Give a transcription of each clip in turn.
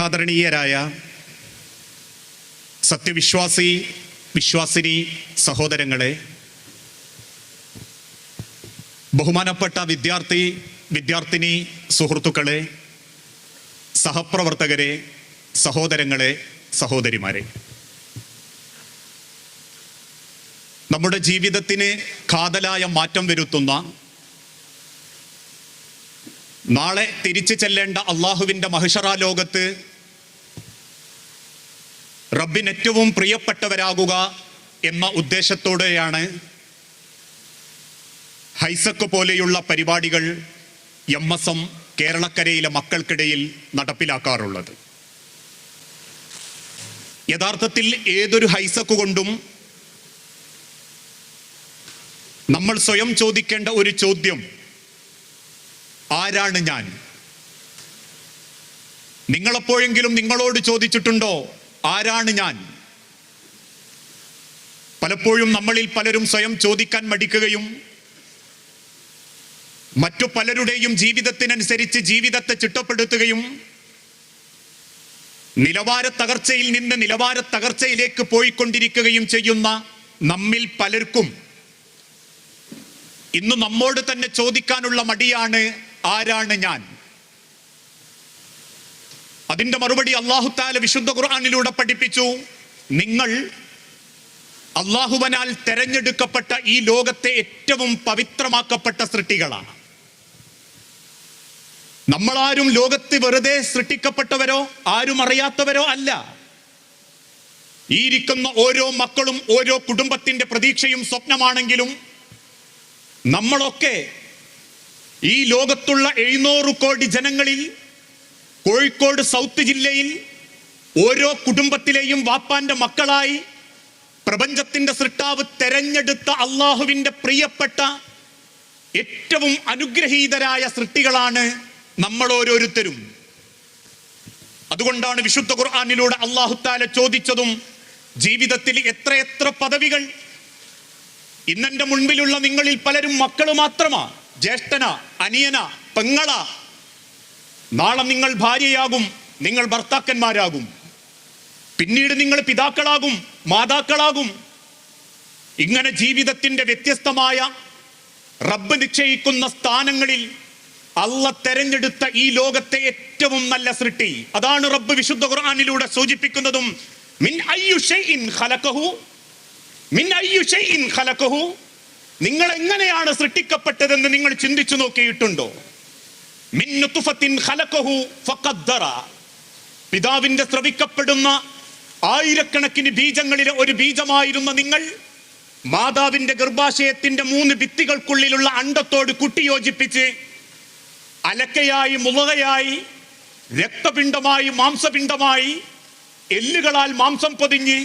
ആദരണീയരായ സത്യവിശ്വാസി വിശ്വാസിനി സഹോദരങ്ങളെ ബഹുമാനപ്പെട്ട വിദ്യാർത്ഥി വിദ്യാർത്ഥിനി സുഹൃത്തുക്കളെ സഹപ്രവർത്തകരെ സഹോദരങ്ങളെ സഹോദരിമാരെ. നമ്മുടെ ജീവിതത്തിന് കാതലായ മാറ്റം വരുത്തുന്ന നാളെ തിരിച്ചു ചെല്ലേണ്ട അള്ളാഹുവിന്റെ മഹിഷറ ലോകത്ത് റബ്ബിന് ഏറ്റവും പ്രിയപ്പെട്ടവരാകുക എന്ന ഉദ്ദേശത്തോടെയാണ് ഹൈസക്ക് പോലെയുള്ള പരിപാടികൾ എം എസ് എം കേരളക്കരയിലെ മക്കൾക്കിടയിൽ നടപ്പിലാക്കാറുള്ളത്. യഥാർത്ഥത്തിൽ ഏതൊരു ഹൈസക്ക് കൊണ്ടും നമ്മൾ സ്വയം ചോദിക്കേണ്ട ഒരു ചോദ്യം ആരാണ് ഞാൻ? നിങ്ങളെപ്പോഴെങ്കിലും നിങ്ങളോട് ചോദിച്ചിട്ടുണ്ടോ? ആരാണ് ഞാൻ? പലപ്പോഴും നമ്മളിൽ പലരും സ്വയം ചോദിക്കാൻ മടിക്കുകയും മറ്റു പലരുടെയും ജീവിതത്തിനനുസരിച്ച് ജീവിതത്തെ ചിട്ടപ്പെടുത്തുകയും നിലവാര തകർച്ചയിൽ നിന്ന് നിലവാര തകർച്ചയിലേക്ക് പോയിക്കൊണ്ടിരിക്കുകയും ചെയ്യുന്ന നമ്മിൽ പലർക്കും ഇന്ന് നമ്മോട് തന്നെ ചോദിക്കാനുള്ള മടിയാണ് ആരാണ് ഞാൻ? അതിന്റെ മറുപടി അള്ളാഹുത്താല വിശുദ്ധ ഖുർആാനിലൂടെ പഠിപ്പിച്ചു. നിങ്ങൾ അള്ളാഹുവനാൽ തെരഞ്ഞെടുക്കപ്പെട്ട ഈ ലോകത്തെ ഏറ്റവും പവിത്രമാക്കപ്പെട്ട സൃഷ്ടികളാണ്. നമ്മളാരും ലോകത്ത് വെറുതെ സൃഷ്ടിക്കപ്പെട്ടവരോ ആരും അറിയാത്തവരോ അല്ല. ഈ ഓരോ മക്കളും ഓരോ കുടുംബത്തിന്റെ പ്രതീക്ഷയും സ്വപ്നമാണെങ്കിലും നമ്മളൊക്കെ ഈ ലോകത്തുള്ള എഴുന്നൂറ് കോടി ജനങ്ങളിൽ കോഴിക്കോട് സൗത്ത് ജില്ലയിൽ ഓരോ കുടുംബത്തിലെയും വാപ്പാന്റെ മക്കളായി പ്രപഞ്ചത്തിന്റെ സൃഷ്ടാവ് തെരഞ്ഞെടുത്ത അള്ളാഹുവിന്റെ പ്രിയപ്പെട്ട ഏറ്റവും അനുഗ്രഹീതരായ സൃഷ്ടികളാണ് നമ്മൾ ഓരോരുത്തരും. അതുകൊണ്ടാണ് വിശുദ്ധ ഖുർആാനിലൂടെ അള്ളാഹുത്താല ചോദിച്ചതും ജീവിതത്തിൽ എത്രയെത്ര പദവികൾ. ഇന്നെന്റെ മുൻപിലുള്ള നിങ്ങളിൽ പലരും മക്കൾ മാത്രമാ. ജ്യേഷ്ഠന അനിയന പെങ്ങള നാളെ നിങ്ങൾ ഭാര്യയാകും നിങ്ങൾ ഭർത്താക്കന്മാരാകും. പിന്നീട് നിങ്ങൾ പിതാക്കളാകും മാതാക്കളാകും. ഇങ്ങനെ ജീവിതത്തിന്റെ വ്യത്യസ്തമായ റബ്ബ് നിശ്ചയിക്കുന്ന സ്ഥാനങ്ങളിൽ അല്ല തെരഞ്ഞെടുത്ത ഈ ലോകത്തെ ഏറ്റവും നല്ല സൃഷ്ടി. അതാണ് റബ്ബ് വിശുദ്ധ ഖുർആാനിലൂടെ സൂചിപ്പിക്കുന്നതും. മിൻ ഖലഖഹു മിൻ ഖലഖഹു. നിങ്ങൾ എങ്ങനെയാണ് സൃഷ്ടിക്കപ്പെട്ടതെന്ന് നിങ്ങൾ ചിന്തിച്ചു നോക്കിയിട്ടുണ്ടോ മിൻ നുത്ഫത്തിൻ ഖലഖഹു ഫഖദ്ദറ പിതാവിന്റെ സ്രവിക്കപ്പെടുന്ന ആയിരക്കണക്കിന് ബീജങ്ങളിലെ ഒരു ബീജമായിരുന്ന നിങ്ങൾ മാതാവിന്റെ ഗർഭാശയത്തിന്റെ മൂന്ന് ഭിത്തികൾക്കുള്ളിലുള്ള അണ്ടത്തോട് കുട്ടിയോജിപ്പിച്ച് അലക്കയായി മുളകയായി രക്തപിണ്ഡമായി മാംസപിണ്ഡമായി എല്ലുകളാൽ മാംസം പൊതിഞ്ഞ്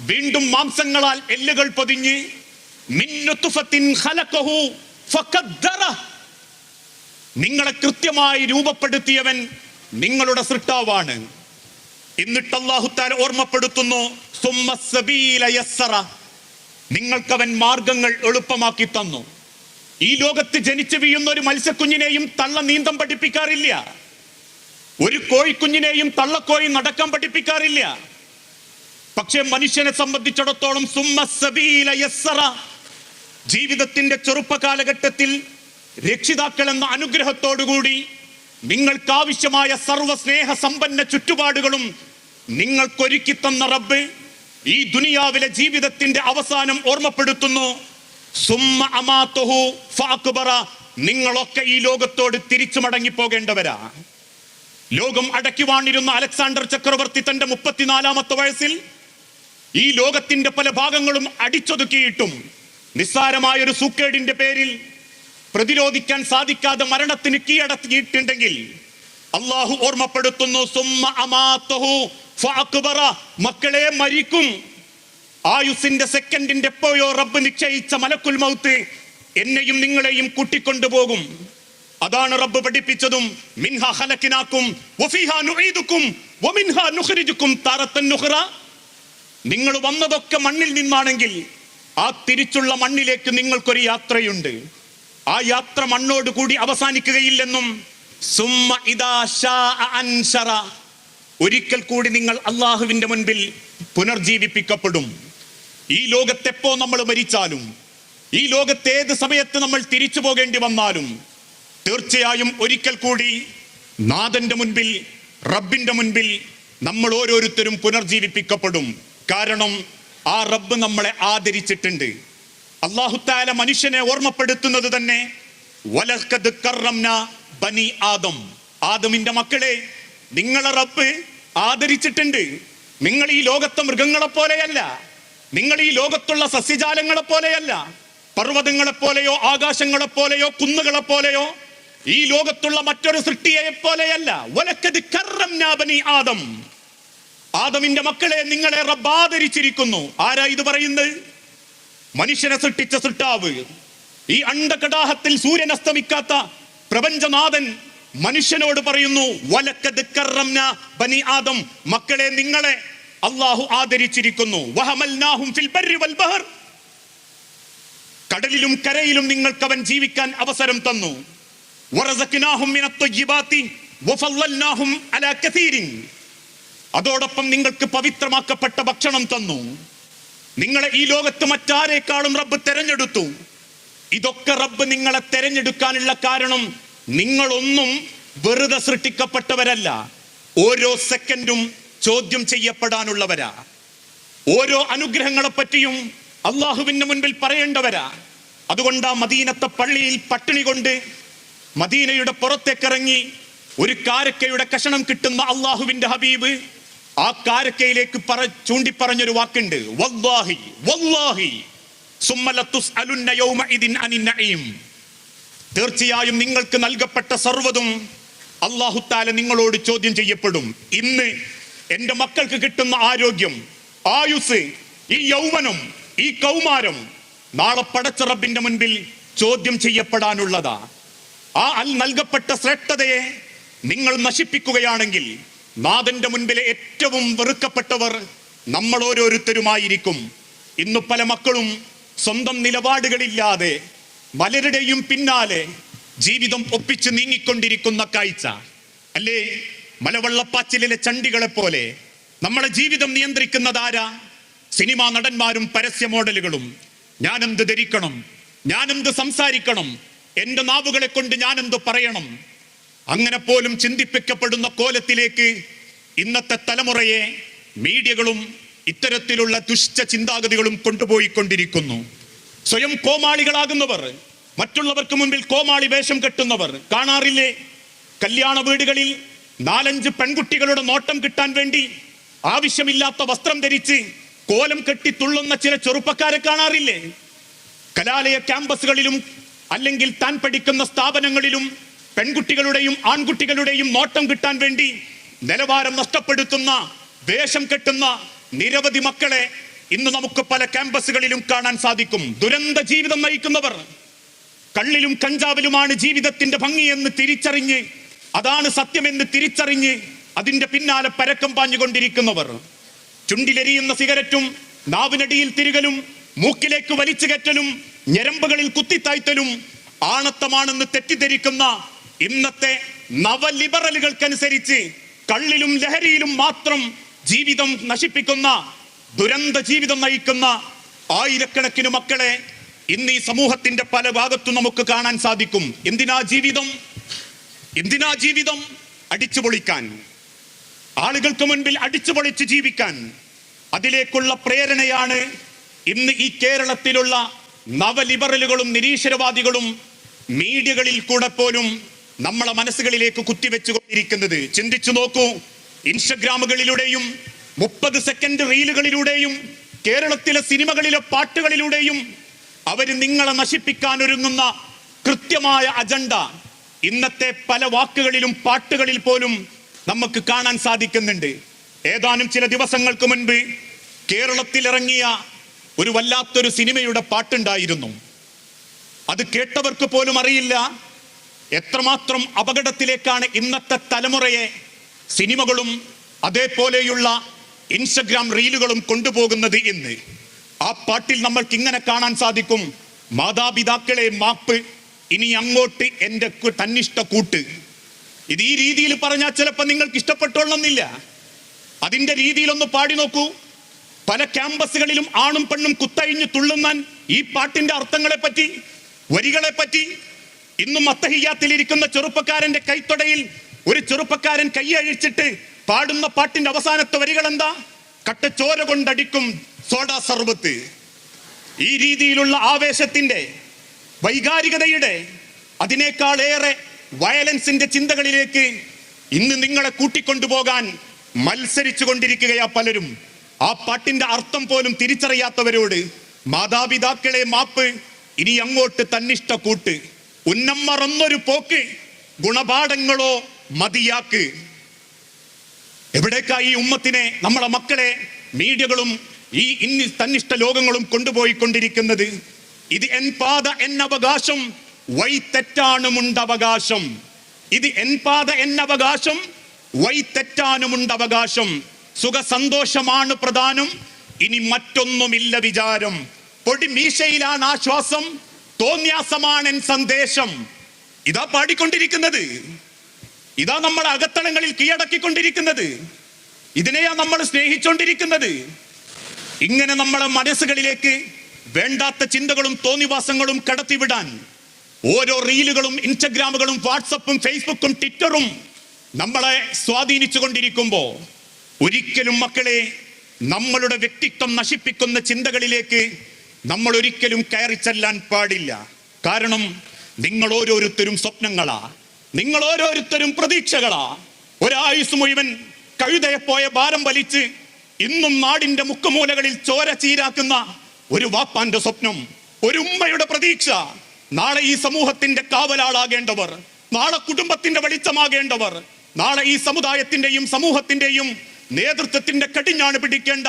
വീണ്ടും മാംസങ്ങളാൽ എല്ലുകൾ പൊതിഞ്ഞ് മിന്നുത്തുഫത്തിൻ ഹലക്കഹു ഫഖദ്ദറ നിങ്ങളെ കൃത്യമായി രൂപപ്പെടുത്തിയവൻ നിങ്ങളുടെ സൃഷ്ടാവാണ്. എന്നിട്ട് അള്ളാഹുത്താൽ ഓർമ്മപ്പെടുത്തുന്നു നിങ്ങൾക്കവൻ മാർഗങ്ങൾ എളുപ്പമാക്കി തന്നു. ഈ ലോകത്ത് ജനിച്ചു വീഴുന്ന ഒരു മത്സ്യക്കുഞ്ഞിനെയും തള്ള നീന്തം പഠിപ്പിക്കാറില്ല. ഒരു കോഴിക്കുഞ്ഞിനെയും തള്ളക്കോഴി നടക്കാൻ പഠിപ്പിക്കാറില്ല. പക്ഷെ മനുഷ്യനെ സംബന്ധിച്ചിടത്തോളം ജീവിതത്തിന്റെ ചെറുപ്പ കാലഘട്ടത്തിൽ രക്ഷിതാക്കൾ എന്ന അനുഗ്രഹത്തോടുകൂടി നിങ്ങൾക്കാവശ്യമായ സർവ സ്നേഹ സമ്പന്ന ചുറ്റുപാടുകളും നിങ്ങൾക്കൊരുക്കി തന്ന റബ്ബ് ഈ ദുനിയാവിലെ ജീവിതത്തിന്റെ അവസാനം ഓർമ്മപ്പെടുത്തുന്നു. സുമ്മ അമാത്തുഹു ഫഅക്ബറ. നിങ്ങളൊക്കെ ഈ ലോകത്തോട് തിരിച്ചു മടങ്ങി പോകേണ്ടവരാ ലോകം അടക്കി വാണിരുന്ന അലക്സാണ്ടർ ചക്രവർത്തി തന്റെ മുപ്പത്തിനാലാമത്തെ വയസ്സിൽ ഈ ലോകത്തിന്റെ പല ഭാഗങ്ങളും അടിച്ചൊതുക്കിയിട്ടും നിസ്സാരമായ ഒരു സൂക്കേടിന്റെ പേരിൽ പ്രതിരോധിക്കാൻ സാധിക്കാതെ മരണത്തിന് കീഴടക്കിയിട്ടുണ്ടെങ്കിൽ അള്ളാഹു ഓർമ്മപ്പെടുത്തുന്നു മക്കളെ മരിക്കും. ആയുസിന്റെ സെക്കൻഡിന്റെ എപ്പോഴോ റബ്ബ് നിശ്ചയിച്ച മലക്കുൽ മൗത്ത് എന്നെയും നിങ്ങളെയും കൂട്ടിക്കൊണ്ടുപോകും. അതാണ് റബ്ബ് പഠിപ്പിച്ചതും. മിൻഹ ഹലക്കിനാക്കും നിങ്ങൾ വന്നതൊക്കെ മണ്ണിൽ നിന്നാണെങ്കിൽ ആ തിരിച്ചുള്ള മണ്ണിലേക്ക് നിങ്ങൾക്കൊരു യാത്രയുണ്ട്. ആ യാത്ര മണ്ണോട് കൂടി അവസാനിക്കുകയില്ലെന്നും സുമ്മ ഇദാ ശാഅ അൻശറ. ഒരിക്കൽ കൂടി നിങ്ങൾ അള്ളാഹുവിന്റെ മുൻപിൽ പുനർജീവിപ്പിക്കപ്പെടും. ഈ ലോകത്തെപ്പോ നമ്മൾ മരിച്ചാലും ഈ ലോകത്ത് ഏത് സമയത്ത് നമ്മൾ തിരിച്ചു പോകേണ്ടി വന്നാലും തീർച്ചയായും ഒരിക്കൽ കൂടി നാഥന്റെ മുൻപിൽ റബ്ബിന്റെ മുൻപിൽ നമ്മൾ ഓരോരുത്തരും പുനർജീവിപ്പിക്കപ്പെടും. കാരണം ആ റബ്ബ് നമ്മളെ ആദരിച്ചിട്ടുണ്ട്. അള്ളാഹുത്താല മനുഷ്യനെ ഓർമ്മപ്പെടുത്തുന്നത് തന്നെ ബനി ആദം. ആദമിന്റെ മക്കളെ നിങ്ങളെ റബ്ബ് ആദരിച്ചിട്ടുണ്ട്. നിങ്ങൾ ഈ ലോകത്തെ മൃഗങ്ങളെ പോലെയല്ല. നിങ്ങൾ ഈ ലോകത്തുള്ള സസ്യജാലങ്ങളെ പോലെയല്ല. പർവതങ്ങളെ പോലെയോ ആകാശങ്ങളെ പോലെയോ കുന്നുകളെ പോലെയോ ഈ ലോകത്തുള്ള മറ്റൊരു സൃഷ്ടിയെ പോലെയല്ല. ആദം. ആദമിന്റെ മക്കളെ നിങ്ങളെ റബ്ബ് ആദരിച്ചിരിക്കുന്നു. ആരാ ഇത് പറയുന്നത്? മനുഷ്യനെ സൃഷ്ടിച്ച സൃഷ്ടാവ്. ഈ അണ്ടകടാഹത്തിൽ സൂര്യൻ അസ്തമിക്കാത്ത പ്രപഞ്ചനാഥൻ മനുഷ്യനോട് പറയുന്നു ബനി ആദം. മക്കളെ നിങ്ങളെ അള്ളാഹു ആദരിച്ചിരിക്കുന്നു. കടലിലും കരയിലും നിങ്ങൾക്ക് അവൻ ജീവിക്കാൻ അവസരം തന്നു. അതോടൊപ്പം നിങ്ങൾക്ക് പവിത്രമാക്കപ്പെട്ട ഭക്ഷണം തന്നു. നിങ്ങളെ ഈ ലോകത്ത് മറ്റാരേക്കാളും റബ്ബ് തെരഞ്ഞെടുത്തു? ഇതൊക്കെ റബ്ബ് നിങ്ങളെ തെരഞ്ഞെടുക്കാനുള്ള കാരണം നിങ്ങളൊന്നും വെറുതെ സൃഷ്ടിക്കപ്പെട്ടവരല്ല. ഓരോ സെക്കൻഡും ചോദ്യം ചെയ്യപ്പെടാനുള്ളവരാ. ഓരോ അനുഗ്രഹങ്ങളെ പറ്റിയും അള്ളാഹുവിന്റെ മുൻപിൽ പറയേണ്ടവരാ. അതുകൊണ്ട് ആ മദീനത്തെ പള്ളിയിൽ പട്ടിണി കൊണ്ട് മദീനയുടെ പുറത്തേക്കിറങ്ങി ഒരു കാരക്കയുടെ കഷണം കിട്ടുന്ന അള്ളാഹുവിന്റെ ഹബീബ് ആ കാരക്കയിലേക്ക് പറ ചൂണ്ടിപ്പറഞ്ഞൊരു വാക്കുണ്ട്. വല്ലാഹി വല്ലാഹി. തീർച്ചയായും നിങ്ങൾക്ക് നൽകപ്പെട്ട സർവതും അള്ളാഹുത്താല നിങ്ങളോട് ചോദ്യം ചെയ്യപ്പെടും. ഇന്ന് എന്റെ മക്കൾക്ക് കിട്ടുന്ന ആരോഗ്യം ആയുസ് ഈ യൗവനം ഈ കൗമാരം നാളെ പടച്ച റബ്ബിന്റെ മുൻപിൽ ചോദ്യം ചെയ്യപ്പെടാനുള്ളതാ. ആ അൽ നൽകപ്പെട്ട ശ്രേഷ്ഠതയെ നിങ്ങൾ നശിപ്പിക്കുകയാണെങ്കിൽ നാഥന്റെ മുൻപിലെ ഏറ്റവും വെറുക്കപ്പെട്ടവർ നമ്മൾ ഓരോരുത്തരുമായിരിക്കും. ഇന്ന് പല മക്കളും സ്വന്തം നിലപാടുകളില്ലാതെ പലരുടെയും പിന്നാലെ ജീവിതം ഒപ്പിച്ച് നീങ്ങിക്കൊണ്ടിരിക്കുന്ന കാഴ്ച. അല്ലേ? മലവെള്ളപ്പാച്ചിലെ ചണ്ടികളെ പോലെ നമ്മളെ ജീവിതം നിയന്ത്രിക്കുന്നത് ആരാ? സിനിമാ നടന്മാരും പരസ്യ മോഡലുകളും. ഞാനെന്ത് ധരിക്കണം? ഞാനെന്ത് സംസാരിക്കണം? എന്റെ നാവുകളെ കൊണ്ട് ഞാനെന്ത് പറയണം? അങ്ങനെ പോലും ചിന്തിപ്പിക്കപ്പെടുന്ന കോലത്തിലേക്ക് ഇന്നത്തെ തലമുറയെ മീഡിയകളും ഇത്തരത്തിലുള്ള ദുഷ്ട ചിന്താഗതികളും കൊണ്ടുപോയിക്കൊണ്ടിരിക്കുന്നു. സ്വയം കോമാളികളാകുന്നവർ മറ്റുള്ളവർക്ക് മുൻപിൽ കോമാളി വേഷം കെട്ടുന്നവർ കാണാറില്ലേ? കല്യാണ വീടുകളിൽ നാലഞ്ച് പെൺകുട്ടികളുടെ നോട്ടം കിട്ടാൻ വേണ്ടി ആവശ്യമില്ലാത്ത വസ്ത്രം ധരിച്ച് കോലം കെട്ടി തുള്ളുന്ന ചില ചെറുപ്പക്കാരെ കാണാറില്ലേ? കലാലയ ക്യാമ്പസുകളിലും അല്ലെങ്കിൽ താൻ പഠിക്കുന്ന സ്ഥാപനങ്ങളിലും പെൺകുട്ടികളുടെയും ആൺകുട്ടികളുടെയും നോട്ടം കിട്ടാൻ വേണ്ടി നിലവാരം നഷ്ടപ്പെടുത്തുന്ന വേഷം കെട്ടുന്ന നിരവധി മക്കളെ ഇന്ന് നമുക്ക് പല ക്യാമ്പസുകളിലും കാണാൻ സാധിക്കും. ദുരന്ത ജീവിതം നയിക്കുന്നവർ കള്ളിലും കഞ്ചാവിലുമാണ് ജീവിതത്തിന്റെ ഭംഗിയെന്ന് തിരിച്ചറിഞ്ഞ് അതാണ് സത്യമെന്ന് തിരിച്ചറിഞ്ഞ് അതിന്റെ പിന്നാലെ പരക്കം പാഞ്ഞുകൊണ്ടിരിക്കുന്നവർ. ചുണ്ടിലെരിയുന്ന സിഗരറ്റും നാവിനടിയിൽ തിരികലും മൂക്കിലേക്ക് വലിച്ചു ഞരമ്പുകളിൽ കുത്തിത്തായ്ത്തലും ആണത്തമാണെന്ന് തെറ്റിദ്ധരിക്കുന്ന ഇന്നത്തെ നവലിബറലുകൾക്കനുസരിച്ച് കള്ളിലും ലഹരിയിലും മാത്രം ജീവിതം നശിപ്പിക്കുന്ന ദുരന്ത ജീവിതം നയിക്കുന്ന ആയിരക്കണക്കിന് മക്കളെ ഇന്ന് ഈ സമൂഹത്തിന്റെ പല ഭാഗത്തും നമുക്ക് കാണാൻ സാധിക്കും. എന്തിനാ ജീവിതം? എന്തിനാ ജീവിതം? അടിച്ചു പൊളിക്കാൻ. ആളുകൾക്ക് മുൻപിൽ അടിച്ചു പൊളിച്ച് ജീവിക്കാൻ. അതിലേക്കുള്ള പ്രേരണയാണ് ഇന്ന് ഈ കേരളത്തിലുള്ള നവലിബറലുകളും നിരീശ്വരവാദികളും മീഡിയകളിൽ കൂടെ പോലും നമ്മളെ മനസ്സുകളിലേക്ക് കുത്തിവെച്ചുകൊണ്ടിരിക്കുന്നത്. ചിന്തിച്ചു നോക്കൂ. ഇൻസ്റ്റഗ്രാമുകളിലൂടെയും മുപ്പത് സെക്കൻഡ് റീലുകളിലൂടെയും കേരളത്തിലെ സിനിമകളിലെ പാട്ടുകളിലൂടെയും അവർ നിങ്ങളെ നശിപ്പിക്കാൻ ഒരുങ്ങുന്ന കൃത്യമായ അജണ്ട ഇന്നത്തെ പല വാക്കുകളിലും പാട്ടുകളിൽ പോലും നമുക്ക് കാണാൻ സാധിക്കുന്നുണ്ട്. ഏതാനും ചില ദിവസങ്ങൾക്ക് മുൻപ് കേരളത്തിൽ ഇറങ്ങിയ ഒരു വല്ലാത്തൊരു സിനിമയുടെ പാട്ടുണ്ടായിരുന്നു. അത് കേട്ടവർക്ക് പോലും അറിയില്ല. എത്രമാത്രം അപകടത്തിലേക്കാണ് ഇന്നത്തെ തലമുറയെ സിനിമകളും അതേപോലെയുള്ള ഇൻസ്റ്റഗ്രാം റീലുകളും കൊണ്ടുപോകുന്നത് എന്ന്. ആ പാട്ടിൽ നമ്മൾക്ക് ഇങ്ങനെ കാണാൻ സാധിക്കും. മാതാപിതാക്കളെ മാപ്പ് ഇനി അങ്ങോട്ട് എന്റെ തന്നിഷ്ട കൂട്ട്. ഇത് ഈ രീതിയിൽ പറഞ്ഞാൽ ചിലപ്പോൾ നിങ്ങൾക്ക് ഇഷ്ടപ്പെട്ടോളണമെന്നില്ല. അതിന്റെ രീതിയിലൊന്ന് പാടി നോക്കൂ. പല ക്യാമ്പസുകളിലും ആണും പെണ്ണും കുത്തഴിഞ്ഞ് തുള്ളുന്നാൻ ഈ പാട്ടിന്റെ അർത്ഥങ്ങളെ പറ്റി വരികളെ പറ്റി ഇന്നും അത്തഹിയാത്തിലിരിക്കുന്ന ചെറുപ്പക്കാരന്റെ കൈത്തൊടയിൽ ഒരു ചെറുപ്പക്കാരൻ കൈയഴിച്ചിട്ട് പാടുന്ന പാട്ടിന്റെ അവസാനത്തെ വരികൾ എന്താ കട്ടച്ചോര കൊണ്ടടിക്കും സോഡാ സർബത്ത് ഈ രീതിയിലുള്ള ആവേശത്തിന്റെ വൈകാരികതയുടെ അതിനേക്കാളേറെ വയലൻസിന്റെ ചിന്തകളിലേക്ക് ഇന്ന് നിങ്ങളെ കൂട്ടിക്കൊണ്ടുപോകാൻ മത്സരിച്ചു കൊണ്ടിരിക്കുകയാ പലരും. ആ പാട്ടിന്റെ അർത്ഥം പോലും തിരിച്ചറിയാത്തവരോട് മാതാപിതാക്കളെ മാപ്പ് ഇനി അങ്ങോട്ട് തന്നിഷ്ട കൂട്ട്. ഉന്നം മറന്നൊരു പോക്ക് ഗുണപാഠങ്ങളോ മതിയാക്ക്. എവിടേക്കാ ഈ ഉമ്മത്തിനെ നമ്മളെ മക്കളെ മീഡിയകളും ഈ ഇന്നി തന്നിഷ്ട ലോകങ്ങളും കൊണ്ടുപോയിക്കൊണ്ടിരിക്കുന്നത് ഇത് എൻ പാത എൻ അവകാശം വൈ തെറ്റാനുമുണ്ട് അവകാശം ഇത് എൻ പാത എൻ അവകാശം വൈ തെറ്റാനുമുണ്ട് അവകാശം സുഖ സന്തോഷമാണ് പ്രധാനം ഇനി മറ്റൊന്നുമില്ല വിചാരം. പൊടിമീശയിലാണ് ആശ്വാസം തോന്യാസമാണ് സന്ദേശം. ഇതാ പാടിക്കൊണ്ടിരിക്കുന്നത്. ഇതാ നമ്മുടെ അകത്തളങ്ങളിൽ കീഴടക്കിക്കൊണ്ടിരിക്കുന്നത്. ഇതിനെയാ നമ്മൾ സ്നേഹിച്ചുകൊണ്ടിരിക്കുന്നത് ഇങ്ങനെ നമ്മുടെ മനസ്സുകളിലേക്ക് വേണ്ടാത്ത ചിന്തകളും തോന്നിവാസങ്ങളും കടത്തിവിടാൻ ഓരോ റീലുകളും ഇൻസ്റ്റഗ്രാമുകളും വാട്സപ്പും ഫേസ്ബുക്കും ട്വിറ്ററും നമ്മളെ സ്വാധീനിച്ചു കൊണ്ടിരിക്കുമ്പോ ഒരിക്കലും മക്കളെ നമ്മളുടെ വ്യക്തിത്വം നശിപ്പിക്കുന്ന ചിന്തകളിലേക്ക് നമ്മൾ ഒരിക്കലും കയറി ചെല്ലാൻ പാടില്ല. കാരണം നിങ്ങൾ ഓരോരുത്തരും സ്വപ്നങ്ങളാ. നിങ്ങൾ ഓരോരുത്തരും പ്രതീക്ഷകളാ. ഒരായുസ് മുഴുവൻ കഴുതയെ പോയ ഭാരം വലിച്ച് ഇന്നും നാടിന്റെ മുക്കുമൂലകളിൽ ചോര ചീരാക്കുന്ന ഒരു വാപ്പാന്റെ സ്വപ്നം ഒരു ഉമ്മയുടെ പ്രതീക്ഷ. നാളെ ഈ സമൂഹത്തിന്റെ കാവലാളാകേണ്ടവർ നാളെ കുടുംബത്തിന്റെ വെളിച്ചമാകേണ്ടവർ നാളെ ഈ സമുദായത്തിന്റെയും സമൂഹത്തിന്റെയും നേതൃത്വത്തിന്റെ കടിഞ്ഞാണ് പിടിക്കേണ്ട.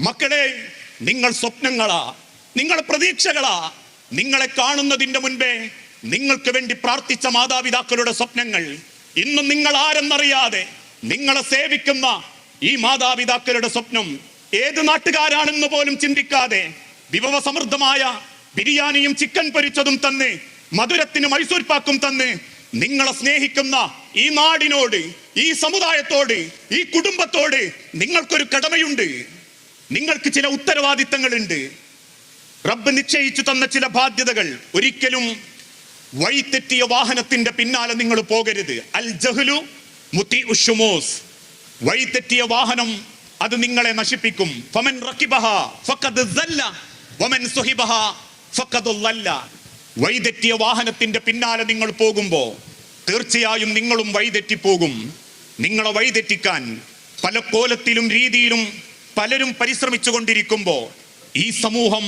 മക്കളെ നിങ്ങൾ സ്വപ്നങ്ങളാ. നിങ്ങൾ പ്രതീക്ഷകളാ. നിങ്ങളെ കാണുന്നതിന്റെ മുൻപേ നിങ്ങൾക്ക് വേണ്ടി പ്രാർത്ഥിച്ച മാതാപിതാക്കളുടെ സ്വപ്നങ്ങൾ. ഇന്നും നിങ്ങൾ ആരെന്നറിയാതെ നിങ്ങളെ സേവിക്കുന്ന ഈ മാതാപിതാക്കളുടെ സ്വപ്നം ഏത് നാട്ടുകാരാണെന്ന് പോലും ചിന്തിക്കാതെ വിഭവ സമൃദ്ധമായ ബിരിയാണിയും ചിക്കൻ പൊരിച്ചതും തന്ന് മധുരത്തിന് മൈസൂർ പാക്കും തന്ന് നിങ്ങളെ സ്നേഹിക്കുന്ന ഈ നാടിനോട് ഈ സമുദായത്തോട് ഈ കുടുംബത്തോട് നിങ്ങൾക്കൊരു കടമയുണ്ട്. നിങ്ങൾക്ക് ചില ഉത്തരവാദിത്തങ്ങളുണ്ട്. റബ്ബ് നിശ്ചയിച്ചു തന്ന ചില ബാധ്യതകൾ. ഒരിക്കലും വഴിത്തെറ്റിയ വാഹനത്തിന്റെ പിന്നാലെ നിങ്ങൾ പോകരുത്. അൽ ജഹ്ലു മുത്തി ഉഷുമോസ് വഴിത്തെറ്റിയ വാഹനം അത് നിങ്ങളെ നശിപ്പിക്കും. ഫമൻ റക്കിബഹ ഫഖദ് സല്ല. വമൻ സുഹിബഹ ഫഖദ് ലല്ല വഴിതെറ്റിയ വാഹനത്തിന്റെ പിന്നാലെ നിങ്ങൾ പോകുമ്പോൾ തീർച്ചയായും നിങ്ങളും വഴിതെറ്റി പോകും നിങ്ങളെ വഴിതെറ്റിക്കാൻ പല കോലത്തിലും രീതിയിലും പലരും പരിശ്രമിച്ചു കൊണ്ടിരിക്കുമ്പോ ഈ സമൂഹം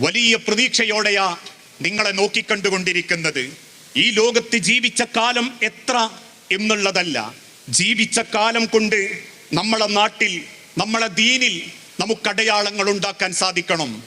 വലിയ പ്രതീക്ഷയോടെയാ നിങ്ങളെ നോക്കിക്കണ്ടുകൊണ്ടിരിക്കുന്നത്. ഈ ലോകത്ത് ജീവിച്ച കാലം എത്ര എന്നുള്ളതല്ല. ജീവിച്ച കാലം കൊണ്ട് നമ്മളെ നാട്ടിൽ നമ്മളെ ദീനിൽ നമുക്ക് അടയാളങ്ങൾ ഉണ്ടാക്കാൻ സാധിക്കണം.